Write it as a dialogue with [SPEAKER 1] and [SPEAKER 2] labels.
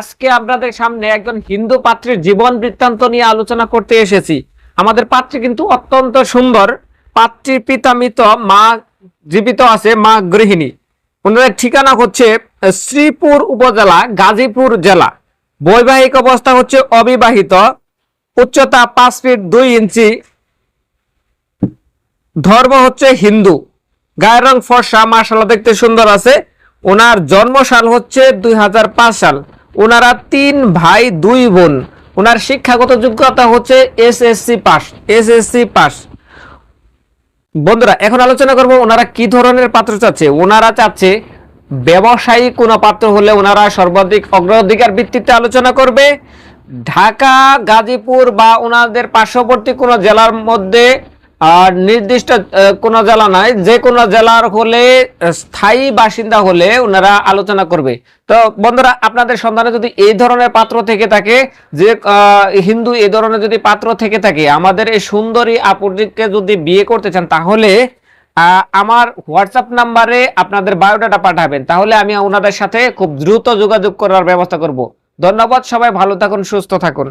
[SPEAKER 1] আজকে সামনে একজন হিন্দু জীবন বৃত্তান্ত নিয়ে আলোচনা করতে এসেছি। আমাদের পাত্রী কিন্তু অত্যন্ত সুন্দর। মা জীবিত আছে, মা গৃহিণী। ঠিকানা হচ্ছে শ্রীপুর উপজেলা, গাজীপুর জেলা। বৈবাহিক অবস্থা হচ্ছে অবিবাহিত। উচ্চতা পাঁচ ফিট দুই ইঞ্চি। ধর্ম হচ্ছে হিন্দু। গায়ের রং ফর্সা মার্শাল্লাহ দেখতে সুন্দর আছে। ওনার জন্মসাল হচ্ছে দুই হাজার পাঁচ সাল। ওনারা তিন ভাই, দুই বোন। ওনার শিক্ষাগত যোগ্যতা হচ্ছে এসএসসি পাস এসএসসি পাস। বন্ধুরা, এখন আলোচনা করব ওনারা কি ধরনের পাত্র চাচ্ছে। ওনারা চাচ্ছে ব্যবসায়ী কোনো পাত্র হলে ওনারা সর্বাধিক অগ্রাধিকার ভিত্তিতে আলোচনা করবে। ঢাকা, গাজীপুর বা ওনাদের পার্শ্ববর্তী কোনো জেলার মধ্যে আর নির্দিষ্ট কোনো জেলা নাই, যে কোনো জেলার হলে, স্থায়ী বাসিন্দা হলে ওনারা আলোচনা করবে। তো বন্ধুরা, আপনাদের সন্ধানে যদি এই ধরনের পাত্র থেকে থাকে, যে হিন্দু এই ধরনের যদি পাত্র থেকে থাকে, আমাদের এই সুন্দরী আপুটিকে যদি বিয়ে করতে চান, তাহলে আমার হোয়াটসঅ্যাপ নাম্বারে আপনাদের বায়োডাটা পাঠাবেন। তাহলে আমি ওনাদের সাথে খুব দ্রুত যোগাযোগ করার ব্যবস্থা করব। ধন্যবাদ, সবাই ভালো থাকুন, সুস্থ থাকুন।